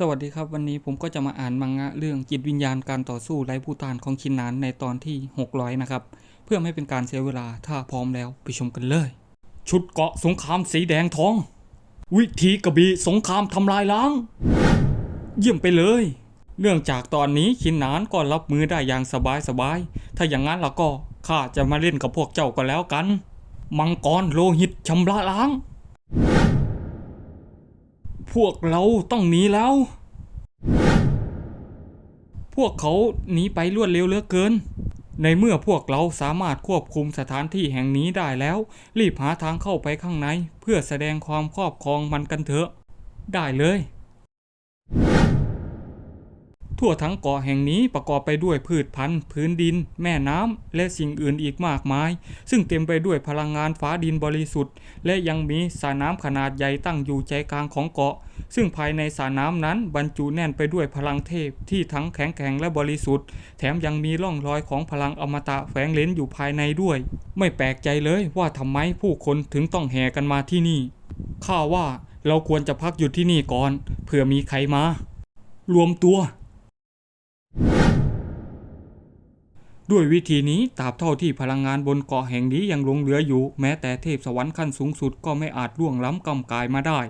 สวัสดีครับวันนี้ผมก็จะมาอ่านมังงะเรื่องจิตวิญญาณการต่อสู้ไร้ผู้ต้านของชินนานในตอนที่ 600 นะครับ เพื่อไม่เป็นการเสียเวลาถ้าพร้อมแล้วไปชมกันเลย ชุดเกาะสงครามสีแดงทอง วิธีกระบี่สงครามทำลายล้าง เยี่ยมไปเลย เนื่องจากตอนนี้ชินนานก็รับมือได้อย่างสบายสบายถ้าอย่างนั้นแล้วก็ข้าจะมาเล่นกับพวกเจ้าก็แล้วกัน มังกรโลหิตชำระล้าง พวกเราต้องหนีแล้ว พวกเขาหนีไปรวดเร็วเหลือเกิน ในเมื่อพวกเราสามารถควบคุมสถานที่แห่งนี้ได้แล้ว รีบหาทางเข้าไปข้างใน เพื่อแสดงความครอบครองมันกันเถอะ ได้เลย ทั่วทั้งเกาะแห่งนี้ประกอบไปด้วยพืชพันธุ์ พื้นดิน แม่น้ำ และสิ่งอื่นอีกมากมาย ซึ่งเต็มไปด้วยพลังงานฟ้าดินบริสุทธิ์ และยังมีสระน้ำขนาดใหญ่ตั้งอยู่ใจกลางของเกาะ ซึ่งภายในสระน้ำนั้นบรรจุแน่นไปด้วยพลังเทพที่ทั้งแข็งแกร่งและบริสุทธิ์ แถมยังมีร่องรอยของพลังอมตะแฝงเลนอยู่ภายในด้วย ไม่แปลกใจเลยว่าทำไมผู้คนถึงต้องแห่กันมาที่นี่ข้าว่าเราควรจะพักอยู่ที่นี่ก่อนเผื่อมีใครมา รวมตัว ด้วยวิธีนี้ตราบเท่าที่พลังงานบนเกาะแห่งนี้ยังหลงเหลืออยู่ แม้แต่เทพสวรรค์ขั้นสูงสุดก็ไม่อาจล่วงล้ำกำกายมาได้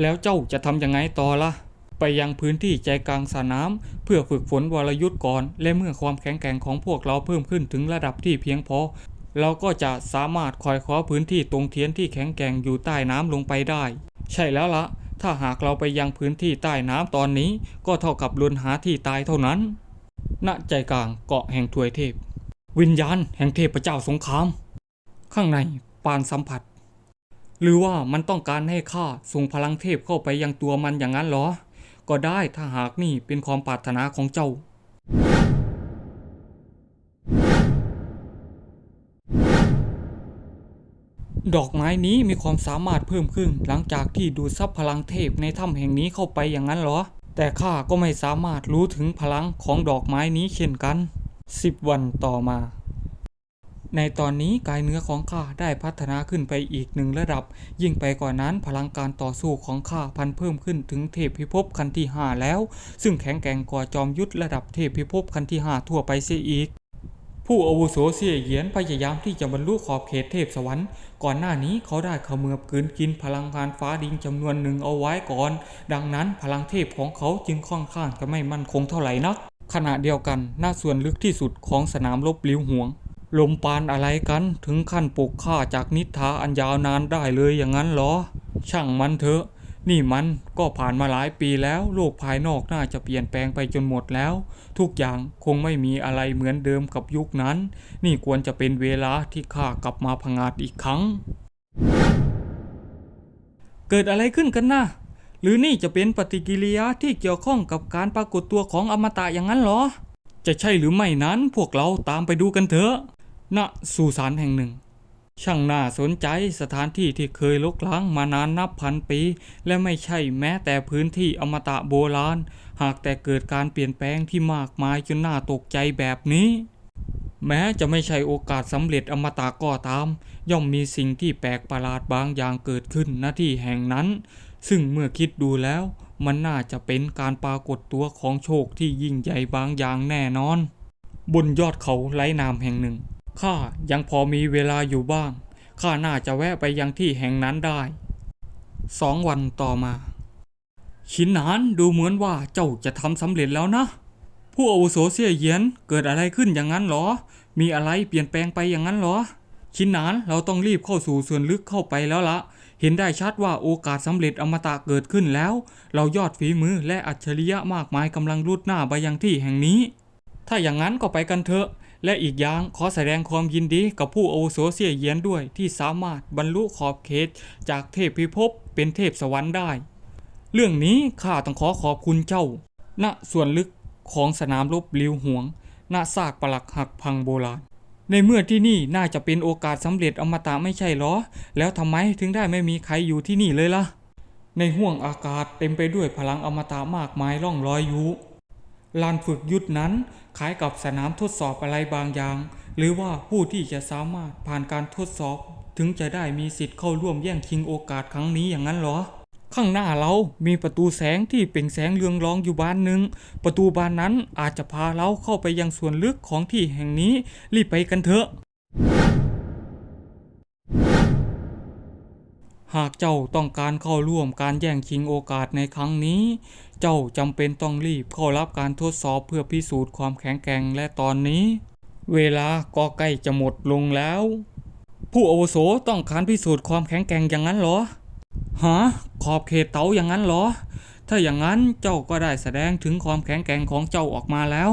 แล้วเจ้าจะทำยังไงต่อละ่ะ ไปยังพื้นที่ใจกลางสระน้ำเพื่อฝึกฝนวรยุทธ์ก่อน และเมื่อความแข็งแกร่งของพวกเราเพิ่มขึ้นถึงระดับที่เพียงพอ เราก็จะสามารถคอยคว้าพื้นที่ตรงเทียนที่แข็งแกร่งอยู่ใต้น้ำลงไปได้ ใช่แล้วละถ้าหากเราไปยังพื้นที่ใต้น้ำตอนนี้ ก็เท่ากับลุนหาที่ตายเท่านั้น ณใจกลางเกาะแห่งถวยเทพ วิญญาณแห่งเทพเจ้าสงคราม ข้างในปานสัมผัส หรือว่ามันต้องการให้ข้าส่งพลังเทพเข้าไปยังตัวมันอย่างนั้นเหรอ ก็ได้ถ้าหากนี่เป็นความปรารถนาของเจ้าดอกไม้นี้มีความสามารถเพิ่มขึ้นหลังจากที่ดูดซับพลังเทพในถ้ำแห่งนี้เข้าไปอย่างนั้นเหรอ แต่ข้าก็ไม่สามารถรู้ถึงพลังของดอกไม้นี้เช่นกันสิบวันต่อมา ในตอนนี้กายเนื้อของข้าได้พัฒนาขึ้นไปอีกหนึ่งระดับ ยิ่งไปกว่านั้นพลังการต่อสู้ของข้าพันเพิ่มขึ้นถึงเทพพิภพคันที่ 5 แล้ว ซึ่งแข็งแกร่งกว่าจอมยุทธระดับเทพพิภพคันที่ 5 ทั่วไปเสียอีก ผู้อาวุโสเสียเหยียนพยายามที่จะบรรลุขอบเขตเทพสวรรค์ ก่อนหน้านี้เขาได้เขมือบกลืนกินพลังงานฟ้าดินจำนวนหนึ่งเอาไว้ก่อน ดังนั้นพลังเทพของเขาจึงค่อนข้างจะไม่มั่นคงเท่าไหร่นัก ขณะเดียวกันหน้าส่วนลึกที่สุดของสนามรบลิ้วห่วง ลมปานอะไรกันถึงขั้นปลุกข้าจากนิทราอันยาวนานได้เลยอย่างนั้นเหรอ ช่างมันเถอะ นี่มันก็ผ่านมาหลายปีแล้วโลกภายนอกน่าจะเปลี่ยนแปลงไปจนหมดแล้ว ทุกอย่างคงไม่มีอะไรเหมือนเดิมกับยุคนั้น นี่ควรจะเป็นเวลาที่ข้ากลับมาพงาดอีกครั้ง เกิดอะไรขึ้นกันนะ หรือนี่จะเป็นปฏิกิริยาที่เกี่ยวข้องกับการปรากฏตัวของอมตะอย่างนั้นหรอ จะใช่หรือไม่นั้นพวกเราตามไปดูกันเถอะณสุสานแห่งหนึ่ง ช่างน่าสนใจสถานที่ที่เคยลุกล้างมานานนับพันปี และไม่ใช่แม้แต่พื้นที่อมตะโบราณ หากแต่เกิดการเปลี่ยนแปลงที่มากมายจนน่าตกใจแบบนี้ แม้จะไม่ใช่โอกาสสำเร็จอมตะก็ตาม ย่อมมีสิ่งที่แปลกประหลาดบางอย่างเกิดขึ้นณที่แห่งนั้น ซึ่งเมื่อคิดดูแล้ว มันน่าจะเป็นการปรากฏตัวของโชคที่ยิ่งใหญ่บางอย่างแน่นอน บนยอดเขาไร้นามแห่งหนึ่ง ข้ายังพอมีเวลาอยู่บ้าง ข้าน่าจะแวะไปยังที่แห่งนั้นได้ สองวันต่อมา ชินหนานดูเหมือนว่าเจ้าจะทำสำเร็จแล้วนะ ผู้อาวุโสเสียเยียนเกิดอะไรขึ้นอย่างนั้นหรอ มีอะไรเปลี่ยนแปลงไปอย่างนั้นหรอ ชินหนานเราต้องรีบเข้าสู่ส่วนลึกเข้าไปแล้วละเห็นได้ชัดว่าโอกาสสำเร็จอมตะเกิดขึ้นแล้ว เรายอดฝีมือและอัจฉริยะมากมายกำลังรุดหน้าไปยังที่แห่งนี้ ถ้าอย่างนั้นก็ไปกันเถอะ และอีกอย่างขอแสดงความยินดีกับผู้อาวุโสเสียเยียนด้วยที่สามารถบรรลุขอบเขตจากเทพพิภพเป็นเทพสวรรค์ได้ เรื่องนี้ข้าต้องขอขอบคุณเจ้า ณส่วนลึกของสนามรบลิวหวง ณซากปลักหักพังโบราณ ในเมื่อที่นี่น่าจะเป็นโอกาสสำเร็จอมตะไม่ใช่หรอ แล้วทำไมถึงได้ไม่มีใครอยู่ที่นี่เลยล่ะ ในห้วงอากาศเต็มไปด้วยพลังอมตะมากมายล่องลอยอยู่ ลานฝึกยุทธนั้นคล้ายกับสนามทดสอบอะไรบางอย่าง หรือว่าผู้ที่จะสามารถผ่านการทดสอบ ถึงจะได้มีสิทธิ์เข้าร่วมแย่งชิงโอกาสครั้งนี้อย่างนั้นเหรอ ข้างหน้าเรามีประตูแสงที่เปล่งแสงเรืองรองอยู่บานหนึ่ง ประตูบานนั้นอาจจะพาเราเข้าไปยังส่วนลึกของที่แห่งนี้รีบไปกันเถอะ หากเจ้าต้องการเข้าร่วมการแย่งชิงโอกาสในครั้งนี้ เจ้าจำเป็นต้องรีบเข้ารับการทดสอบเพื่อพิสูจน์ความแข็งแกร่งและตอนนี้ เวลาก็ใกล้จะหมดลงแล้ว ผู้อาวุโสต้องการพิสูจน์ความแข็งแกร่งอย่างนั้นเหรอฮะขอบเขตเต๋าอย่างนั้นเหรอ ถ้าอย่างนั้นเจ้าก็ได้แสดงถึงความแข็งแกร่งของเจ้าออกมาแล้ว